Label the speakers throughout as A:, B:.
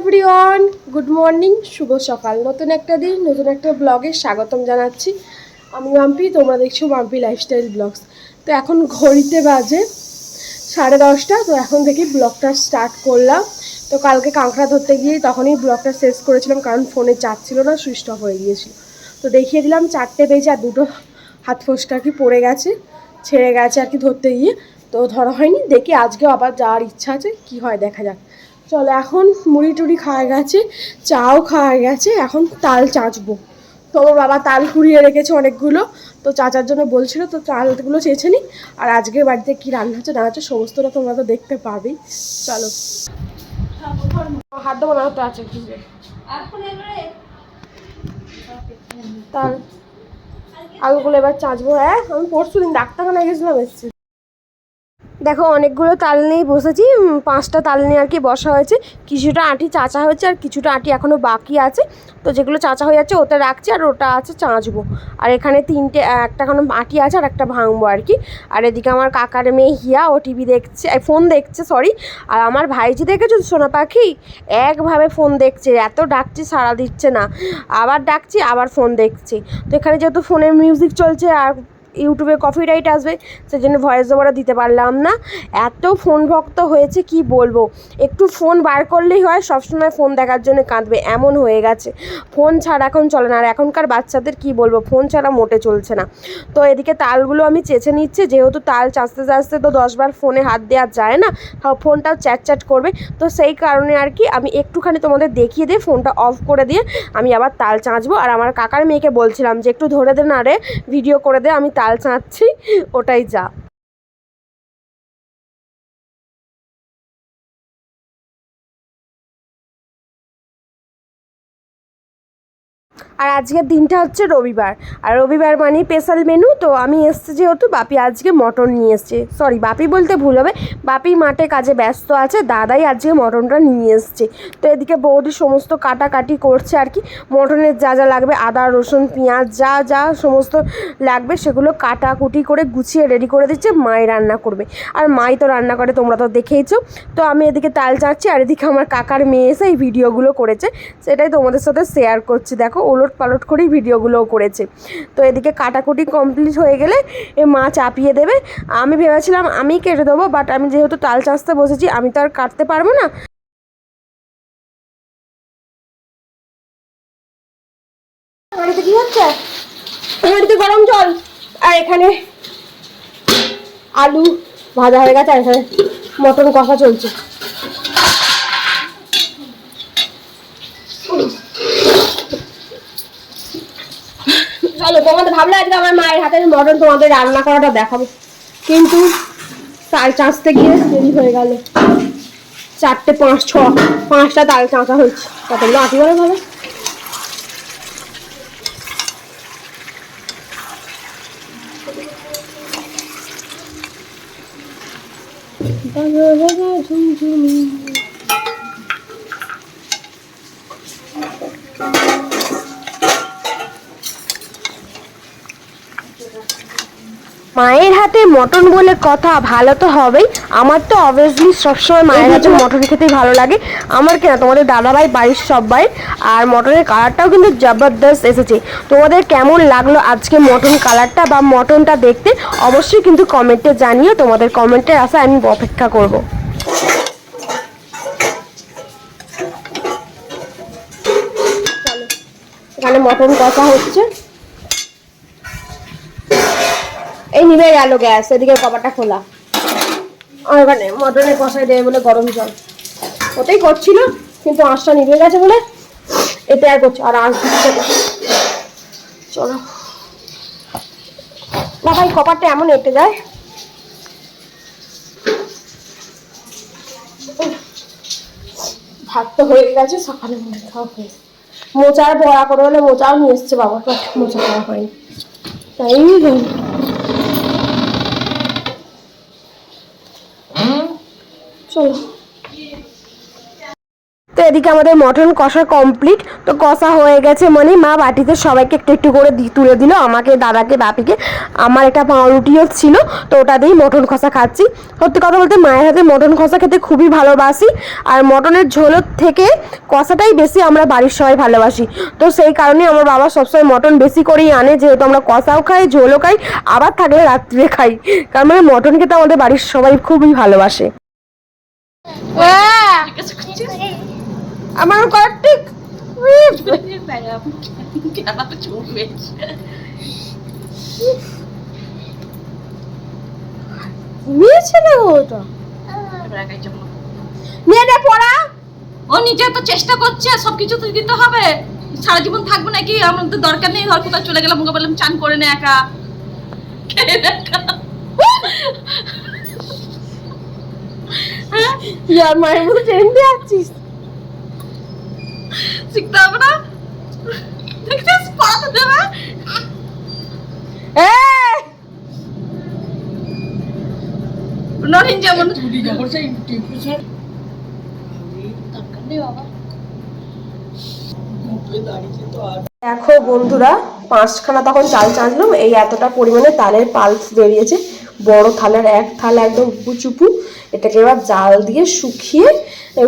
A: Everyone good morning শুভ সকাল। নতুন একটা দিন, নতুন একটা ব্লগে স্বাগতম জানাচ্ছি। আমি মাম্পি তোমরা দেখছ মাম্পি লাইফস্টাইল ব্লগস তো এখন ঘড়িতে বাজে সাড়ে দশটা, তো এখন থেকে ব্লগটা স্টার্ট করলাম। তো কালকে কাঁকড়া ধরতে গিয়ে তখনই ব্লগটা শেষ করেছিলাম, কারণ ফোনে চার্জ ছিল না, সুইচ অফ হয়ে গিয়েছিল। তো দেখিয়ে দিলাম চারটে বেজে আর দুটো হাত ফোসকা কি পড়ে গেছে, ছেড়ে গেছে আর কি ধরতে গিয়ে। তো ধরা হয়নি, দেখি আজকেও আবার যাওয়ার ইচ্ছা আছে, কি হয় দেখা যাক। চলো এখন মুড়ি টুড়ি খাওয়া গেছে চাও খাওয়া গেছে এখন তাল চাঁচবো। তো আমার বাবা তাল কুড়িয়ে রেখেছে অনেকগুলো তো চাচার জন্য বলছিল তো তালগুলো চেয়েছে নি আর আজকের বাড়িতে কি রান্না হচ্ছে না হচ্ছে সমস্তটা তোমরা তো দেখতে পাবেই চলো। হাত দেবো না তো আছে তাল। আলুগুলো এবার চাঁচবো। হ্যাঁ আমি পরশু দিন ডাক্তারখানায় গেছিলাম এসেছি। দেখো, অনেকগুলো তাল নিয়ে বসেছি। পাঁচটা তাল নিয়ে আর কি বসা হয়েছে। কিছুটা আটি চাচা হয়েছে আর কিছুটা আটি এখনও বাকি আছে। তো যেগুলো চাচা হয়ে যাচ্ছে, ওতে রাখছি আর ওটা আছে চাঁচবো। আর এখানে তিনটে একটা এখনও আটি আছে আর একটা ভাঙবো আর কি। আর এদিকে আমার কাকার মেয়ে হিয়া, ও টিভি দেখছে ফোন দেখছে সরি আর আমার ভাইজি দেখেছ সোনা পাখি? একভাবে ফোন দেখছে, এত ডাকছি, সাড়া দিচ্ছে না। আবার ডাকছি, আবার ফোন দেখছি। তো এখানে যেহেতু ফোনের মিউজিক চলছে আর ইউটিউবে কফি রাইট আসবে সেই জন্য ভয়েস ওভারও দিতে পারলাম না। এত ফোন ভক্ত হয়েছে, কি বলব? একটু ফোন বার করলেই হয়, সবসময় ফোন দেখার জন্য কাঁদবে, এমন হয়ে গেছে। ফোন ছাড়া এখন চলে না, আর এখনকার বাচ্চাদের কি বলব ফোন ছাড়া মোটে চলছে না। তো এদিকে তালগুলো আমি চেঁচে নিচ্ছি, যেহেতু তাল চাচতে চাচতে তো দশবার ফোনে হাত দেওয়া যায় না ফোনটাও চ্যাট চ্যাট করবে। তো সেই কারণে আর কি, আমি একটুখানি তোমাদের দেখিয়ে দিয়ে ফোনটা অফ করে দিয়ে আমি আবার তাল চাঁচবো। আর আমার কাকার মেয়েকে বলছিলাম যে, একটু ধরে দে না রে ভিডিও করে দে, আমি তাল চাঁচছি ওটাই যা। আর আজকের দিনটা হচ্ছে রবিবার। আর রবিবার মানে স্পেশাল মেনু তো আমি এসছি যেহেতু বাপি আজকে মটন নিয়ে এসছে। সরি বাপি বলতে ভুল হবে। বাপি মাঠে কাজে ব্যস্ত আছে, দাদাই আজকে মটনটা নিয়ে এসছে। তো এদিকে বৌদি সমস্ত কাটাকাটি করছে আর কি। মটনের যা যা লাগবে, আদা, রসুন, পেঁয়াজ, যা যা সমস্ত লাগবে, সেগুলো কাটাকুটি করে গুছিয়ে রেডি করে দিচ্ছে। মাই রান্না করবে। আর মাই তো রান্না করে, তোমরা তো দেখেইছো। তো আমি এদিকে তাল চাচ্ছি আর এদিকে আমার কাকার মেয়ে এসে এই ভিডিওগুলো করেছে। সেটাই তোমাদের সাথে শেয়ার করছি। দেখো ওলট পালট করেই ভিডিওগুলোও করেছে। তো এদিকে কাটাকুটি কমপ্লিট হয়ে গেলে এ মা চাপিয়ে দেবে। আমি ভেবেছিলাম আমি কেটে দেবো বাট আমি যেহেতু তাল চাষতে বসেছি, আমি তো আর কাটতে পারব না। গরম জল। আর এখানে আলু ভাজা হয়ে গেছে, আর এখানে মটন কষা চলছে। চলো তোমাদের ভাবলে আজকে আমার মায়ের হাতের মটন তোমাদের রান্না করাটা দেখাবো। কিন্তু তাল চাঁচতে গিয়ে দেরি হয়ে গেল। চারটে পাঁচ, ছ, পাঁচটা তাল চাঁচা হয়েছে। কতগুলো আটি বলে ভাবে ঝুমঝুমি। মায়ের হাতে মটন বলে কথা ভালো তো হবেই। আমার তো অবভিয়াসলি সবসময় মায়ের হাতে মটন খেতেই ভালো লাগে। আমার কেন? তোমাদের দাদাভাই বাড়ির সবাই। আর মটনের কালারটাও কিন্তু জবরদস্ত এসেছে। তোমাদের কেমন লাগল আজকে মটন কালারটা বা মটনটা দেখতে? অবশ্যই কিন্তু কমেন্টে জানিও। তোমাদের কমেন্টের আশায় আমি অপেক্ষা করব। এখানে মটন কষা হচ্ছে। নিভে গেল গ্যাস, এদিকে কবারটা খোলা। ওখানে মটনের কষাই দেবে বলে গরম জল। ওতেই করছিল, কিন্তু আঁশটা নিভে গেছে বলে এতে আর করছে আর আঁশ দিচ্ছে না। চলো। বাবা এই কপারটা এমন এঁটে যায়। ভাত তো হয়ে গেছে, সকালে মনে খাওয়া হয়ে মোচার বড়া করে হলে মোচাও নিয়ে এসছে বাবা মোচা খাওয়া হয়নি। তাই তো এদিকে আমাদের মটন কষা কমপ্লিট তো কষা হয়ে গেছে মানে মা বাটিতে সবাইকে একটু একটু করে তুলে দিল, আমাকে, দাদাকে, বাপিকে। আমার একটা পাউরুটিও ছিল, তো ওটা দিয়েই মটন কষা খাচ্ছি। সত্যি কথা বলতে মায়ের হাতে মটন কষা খেতে খুবই ভালোবাসি, আর মটনের ঝোলের থেকে কষাটাই বেশি আমরা বাড়ির সবাই ভালোবাসি। তো সেই কারণে আমার বাবা সবসময় মটন বেশি করেই আনে, যেহেতু আমরা কষাও খাই, ঝোলও খাই, আবার থাকলে রাত্রে খাই। কারণ মানে মটন খেতে আমাদের বাড়ির সবাই খুবই ভালোবাসে। আমার কার্তিক ওটা? পড়া।
B: ও নিজে তো চেষ্টা করছে সবকিছু তো দিতে হবে। সারা জীবন থাকব নাকি? আমার তো দরকার নেই ধর কোথাও চলে গেলাম? ওকে বললাম চান করে নে একা। হ্যাঁ?
A: ইয়ার মায়ের মতো ট্রেন দিয়ে আসছিস
B: শিখতে হবে না? দেখছিস পাতে দেবে?
A: এই!
B: নরিন যেমন
A: দেখো বন্ধুরা পাঁচখানা তখন চাল চাঁচলাম এই এতটা পরিমাণে তালের পাল্প বেরিয়েছে। বড় থালার এক থালা একদম উপুচুপু এটাকে এবার জাল দিয়ে শুকিয়ে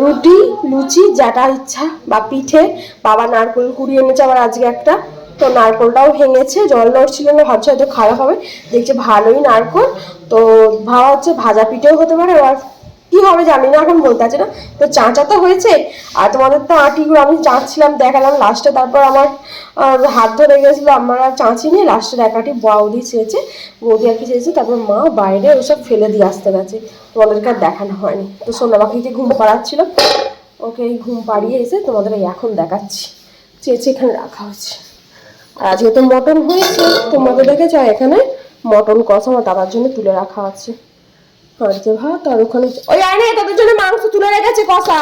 A: রুটি, লুচি যেটা ইচ্ছা বা পিঠে, বাবা নারকোল কুড়িয়ে এনেছে। আবার আজকে একটা, তো নারকোলটাও ভেঙেছে, জল নড়ছিল না, ভাবছে হয়তো খারাপ হবে। দেখছে ভালোই নারকোল, তো ভাবা হচ্ছে ভাজা পিঠেও হতে পারে এবার কি হবে জানি না, এখন বলতে আছে না। তো চাঁচা তো হয়েছে, আর তোমাদের তো আটিগুলো আমি চাঁচছিলাম, দেখালাম লাস্টে তারপর আমার হাত ধরে গেছিল আমার আর চাঁচি নিয়ে লাস্টের একাটি বৌদি চেয়েছে, বৌদি আর কি চেয়েছে, তারপর মা বাইরে ওসব ফেলে দিয়ে আসতে গেছে, তোমাদেরকে আর দেখানো হয়নি। তো সোনা পাখিকে ঘুম পাড়াচ্ছিল, ওকে এই ঘুম পাড়িয়ে এসে তোমাদের এখন দেখাচ্ছি, চেয়েছে এখানে রাখা হয়েছে। আর আজকে তো মটন হয়েছে তোমাদের দেখেছ, এখানে মটন কষা আমার দাদার জন্য তুলে রাখা আছে। ভাত আর ওখানে ওই জন্য মাংস তুলে রেখেছে কষা।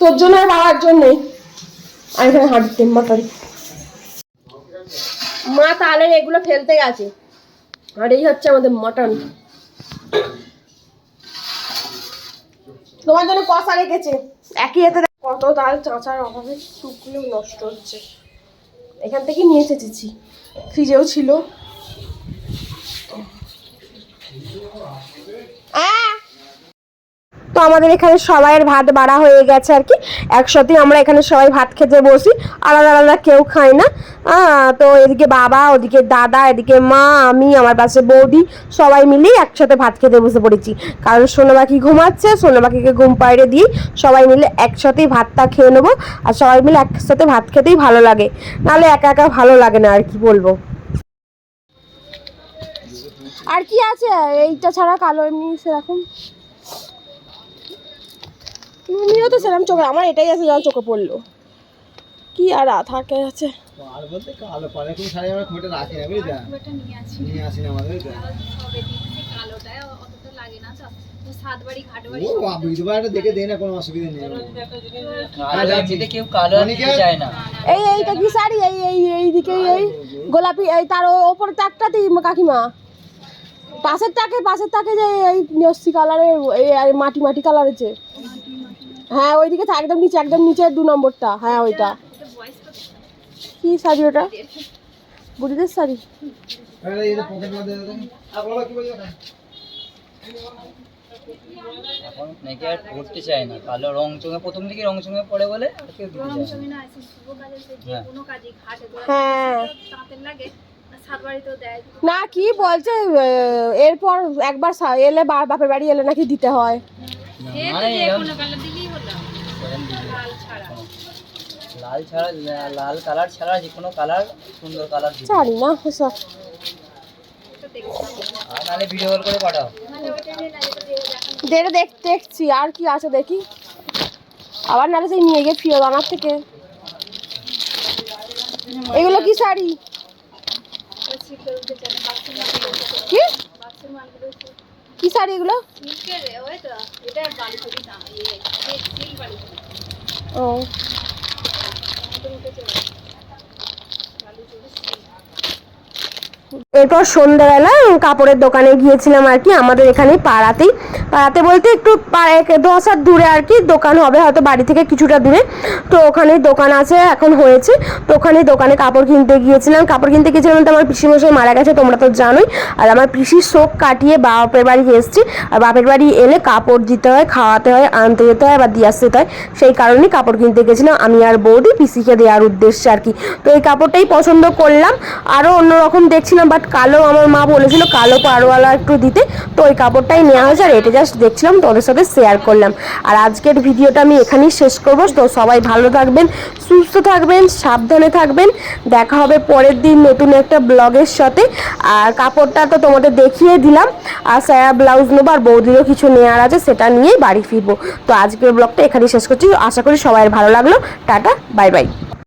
A: তোর জন্য আর বাবার আর এখানে মাটন মা তাহলে এগুলো ফেলতে গেছে। আর এই হচ্ছে আমাদের মটন। তোমার জন্য কষা রেখেছে। একই হাতে কত ডাল চাঁচার অভাবে শুকনো নষ্ট হচ্ছে। এখান থেকে নিয়ে এসেছি। ফ্রিজেও ছিল। তো আমাদের এখানে সবাইয়ের ভাত বাড়া হয়ে গেছে আর কি। একসাথে আমরা এখানে সবাই ভাত খেতে বসি। আলাদা আলাদা কেউ খায় না। তো এদিকে বাবা, ওদিকে দাদা, এদিকে মা, আমি, আমার পাশে বৌদি, সবাই মিলেই একসাথে ভাত খেতে বসে পড়েছি। কারণ সোনাবাকি ঘুমাচ্ছে, সোনাবাকিকে ঘুম পাড়িয়ে দিই। সবাই মিলে একসাথেই ভাতটা খেয়ে নেব। আর সবাই মিলে একসাথে ভাত খেতেই ভালো লাগে। নাহলে একা একা ভালো লাগে না আর কি বলব। আর কি আছে? এইটা ছাড়া কালো এমনি সেরকম তুমিও তো সেরকম চোখে আমার এটাই আছে যা চোখে পড়ল। কি আর থাকে আছে?
C: আর বলতে কালো পরে কোন শাড়ি আমরা খুঁটে রাখি না বুঝলি
B: নিয়ে আসি
C: নিয়ে আসি না আমাদের
B: সবে কালোটা অতটা লাগে না তো।
A: এই এইটা কি শাড়ি? এই এই এই দিকে এই গোলাপি এই তার ওপরে তাকটাতেই কাকিমা। পাশের তাকে পাশের তাকে যে এই নস্যি কালারের এই মাটি মাটি কালারের যে। হ্যাঁ ওইদিকে থাক, একদম নিচে একদম নিচে দু নম্বরটা। হ্যাঁ ওইটা। কি শাড়ি ওটা? বুড়িদের শাড়ি?
C: আরে এই যে পকেট মধ্যে আর বলো কি বলছো
D: এখন নাকি আর পড়তে চায় না কালো রং চঙে প্রথম দিকে রং চঙে পড়ে বলে আর কেউ দিতে চায় না। হ্যাঁ।
A: না কি বলছে এরপর একবার এলে বাপের বাড়ি এলে নাকি দিতে হয়।
D: মানে এরকম
B: কোনো কালার দিলেই হলো।
D: এরকম দিতে
B: লাল ছাড়া।
D: লাল ছাড়া লা- লাল কালার ছাড়া যে কোনো কালার সুন্দর কালার
A: জানি না ওসব
D: আর ভিডিও কল করে পাঠাও।
A: যেটা দেখ দেখছি আর কি আছে দেখি। আবার নাহলে সেই নিয়ে গিয়ে ফিরে আনার থেকে। এগুলো কি শাড়ি? কি? কি শাড়ি এগুলো? ও। এরপর সন্ধ্যাবেলা কাপড়ের দোকানে গিয়েছিলাম আর কি, আমাদের এখানে পাড়াতেই। পাড়াতে বলতে একটু দশ হাত দূরে আর কি দোকান হবে, হয়তো বাড়ি থেকে কিছুটা দূরে। তো ওখানে দোকান আছে, এখন হয়েছে। তো ওখানে দোকানে কাপড় কিনতে গিয়েছিলাম। কাপড় কিনতে গিয়েছিলাম বলতে আমার পিসিমশাই মারা গেছে, তোমরা তো জানোই। আর আমার পিসির শোক কাটিয়ে বাপের বাড়ি এসেছি। আর বাপের বাড়ি এলে কাপড় দিতে হয়, খাওয়াতে হয়, আনতে যেতে হয় বা দিয়ে আসতে হয়। সেই কারণেই কাপড় কিনতে গেছিলাম আমি আর বৌদি পিসিকে দেওয়ার উদ্দেশ্যে আর কি। তো এই কাপড়টাই পছন্দ করলাম। আরও অন্যরকম দেখছিলাম বাট কালো, আমার মা বলেছিল কালো পাড়ওয়ালা একটু দিতে। তো ওই কাপড়টাই নেওয়া হয়েছে, আর এটা জাস্ট দেখছিলাম তোদের সাথে শেয়ার করলাম। আর আজকের ভিডিওটা আমি এখানেই শেষ করব। তো সবাই ভালো থাকবেন, সুস্থ থাকবেন, সাবধানে থাকবেন। দেখা হবে পরের দিন নতুন একটা ব্লগের সাথে। আর কাপড়টা তো তোমাদের দেখিয়ে দিলাম। আর সায়া ব্লাউজ নেব, আর বৌদিরও কিছু নেওয়ার আছে, সেটা নিয়েই বাড়ি ফিরবো। তো আজকের ব্লগটা এখানেই শেষ করছি। আশা করি সবাই ভালো লাগল। Tata bye bye